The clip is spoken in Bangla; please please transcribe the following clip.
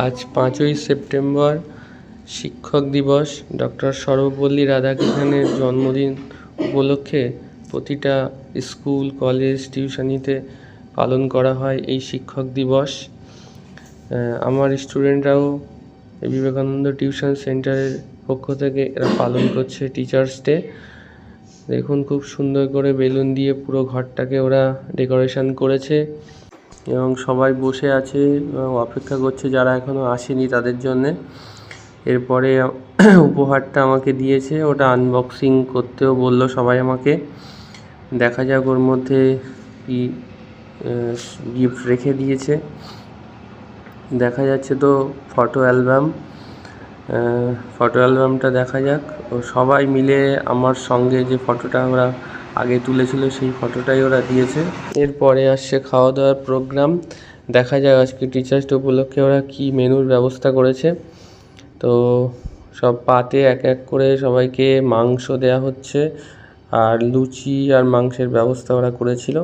আজ পাঁচই সেপ্টেম্বর শিক্ষক দিবস। ডক্টর সর্বপল্লী রাধাকৃষ্ণের জন্মদিন উপলক্ষে প্রতিটা স্কুল, কলেজ, টিউশনিতে পালন করা হয় এই শিক্ষক দিবস। আমার স্টুডেন্টরাও বিবেকানন্দ টিউশন সেন্টারের পক্ষ থেকে এরা পালন করছে টিচার্স ডে। দেখুন, খুব সুন্দর করে বেলুন দিয়ে পুরো ঘরটাকে ওরা ডেকোরেশন করেছে। এবং সবাই বসে আছে, এবং অপেক্ষা করছে যারা এখনও আসেনি তাদের জন্যে। এরপরে উপহারটা আমাকে দিয়েছে, ওটা আনবক্সিং করতেও বলল সবাই আমাকে। দেখা যাক ওর মধ্যে কি গিফট রেখে দিয়েছে। দেখা যাচ্ছে তো ফটো অ্যালবাম ফটো অ্যালবামটা দেখা যাক। ও সবাই মিলে আমার সঙ্গে যে ফটোটা আমরা আগে তুলেছিল সেই ফটোটাই ওরা দিয়েছে। এরপরে আসছে খাওয়া দাওয়ার প্রোগ্রাম। দেখা যাক আজকে টিচার্স ডে উপলক্ষে ওরা কী মেনুর ব্যবস্থা করেছে। তো সব পাতে এক এক করে সবাইকে মাংস দেওয়া হচ্ছে। আর লুচি আর মাংসের ব্যবস্থা ওরা করেছিল।